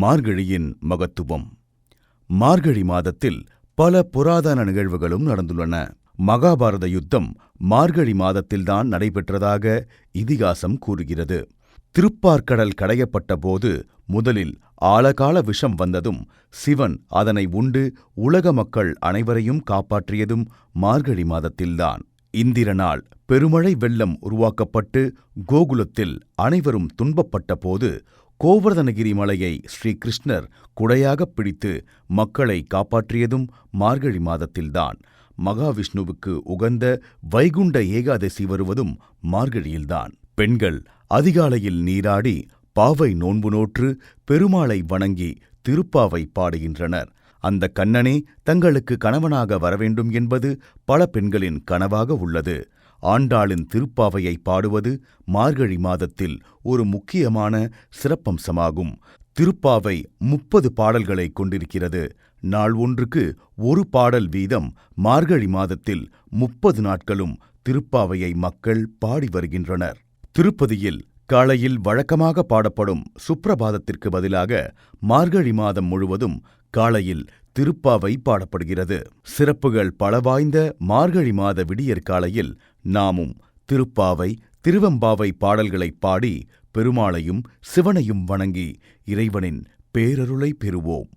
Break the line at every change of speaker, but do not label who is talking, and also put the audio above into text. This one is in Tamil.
மார்கழியின் மகத்துவம். மார்கழி மாதத்தில் பல புராதன நிகழ்வுகளும் நடந்துள்ளன. மகாபாரத யுத்தம் மார்கழி மாதத்தில்தான் நடைபெற்றதாக இதிகாசம் கூறுகிறது. திருப்பார்க்கடல் கடையப்பட்ட போது முதலில் ஆழகால விஷம் வந்ததும் சிவன் அதனை உண்டு உலக மக்கள் அனைவரையும் காப்பாற்றியதும் மார்கழி மாதத்தில்தான். இந்திரனால் பெருமழை வெள்ளம் உருவாக்கப்பட்டு கோகுலத்தில் அனைவரும் துன்பப்பட்ட போது கோவர்தனகிரி மலையை ஸ்ரீகிருஷ்ணர் குடையாகப் பிடித்து மக்களை காப்பாற்றியதும் மார்கழி மாதத்தில்தான். மகாவிஷ்ணுவுக்கு உகந்த வைகுண்ட ஏகாதசி வருவதும் மார்கழியில்தான். பெண்கள் அதிகாலையில் நீராடி பாவை நோன்பு நோற்று பெருமாளை வணங்கி திருப்பாவை பாடுகின்றனர். அந்த கண்ணனே தங்களுக்கு கணவனாக வரவேண்டும் என்பது பல பெண்களின் கனவாக உள்ளது. ஆண்டாளின் திருப்பாவையை பாடுவது மார்கழி மாதத்தில் ஒரு முக்கியமான சிறப்பம்சமாகும். திருப்பாவை முப்பது பாடல்களை கொண்டிருக்கிறது. நாள் ஒன்றுக்கு ஒரு பாடல் வீதம் மார்கழி மாதத்தில் முப்பது நாட்களும் திருப்பாவையை மக்கள் பாடி வருகின்றனர். திருப்பதியில் காலையில் வழக்கமாக பாடப்படும் சுப்ரபாதத்திற்கு பதிலாக மார்கழி மாதம் முழுவதும் காலையில் திருப்பாவை பாடப்படுகிறது. சிறப்புகள் பல வாய்ந்த மார்கழி மாத விடியற்காலையில் நாமும் திருப்பாவை திருவெம்பாவை பாடல்களை பாடி பெருமாளையும் சிவனையும் வணங்கி இறைவனின் பேரருளை பெறுவோம்.